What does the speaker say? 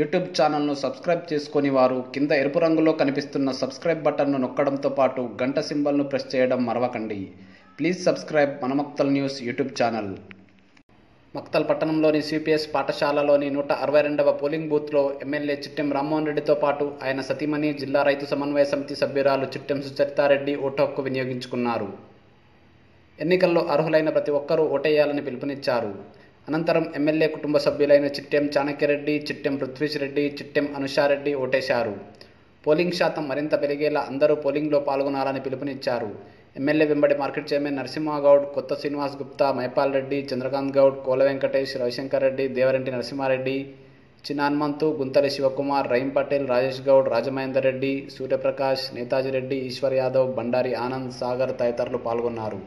YouTube ఛానల్ను subscribe చేసుకొని వారు కింద ఎరుపు రంగులో కనిపిస్తున్న సబ్స్క్రైబ్ బటన్ను నొక్కడంతో పాటు గంట సింబల్ను ప్రెస్ చేయడం మరవకండి. Please subscribe Manamakthal news YouTube channel. Makthal పట్టణంలోని సిపిఎస్ పాఠశాలలోని నూట అరవై రెండవ పోలింగ్ బూత్లో ఎమ్మెల్యే చిట్టెం రామ్మోహన్ రెడ్డితో పాటు ఆయన సతీమణి జిల్లా రైతు సమన్వయ సమితి సభ్యురాలు చిట్టెం సుచరితారెడ్డి ఓటు హక్కు వినియోగించుకున్నారు. ఎన్నికల్లో అర్హులైన ప్రతి ఒక్కరూ ఓటేయాలని పిలుపునిచ్చారు. అనంతరం ఎమ్మెల్యే కుటుంబ సభ్యులైన చిట్టెం చాణక్యరెడ్డి చిట్టెం పృథ్వీష్ రెడ్డి చిట్టెం అనుషారెడ్డి ఓటేశారు. పోలింగ్ శాతం మరింత పెరిగేలా అందరూ పోలింగ్లో పాల్గొనాలని పిలుపునిచ్చారు. ఎమ్మెల్యే వెంబడి మార్కెట్ చైర్మన్ నరసింహగౌడ్ కొత్త శ్రీనివాస్ గుప్తా మైపాల్ రెడ్డి చంద్రకాంత్ గౌడ్ కోల వెంకటేష్ రవిశంకర్ రెడ్డి దేవరెడ్డి నరసింహారెడ్డి చిన్నాన్మంతు గుంతలి శివకుమార్ రహీం పటేల్ రాజేష్ గౌడ్ రాజమహేందర్ రెడ్డి సూర్యప్రకాష్ నేతాజీ రెడ్డి ఈశ్వర్ యాదవ్ బండారి ఆనంద్ సాగర్ తదితరులు పాల్గొన్నారు.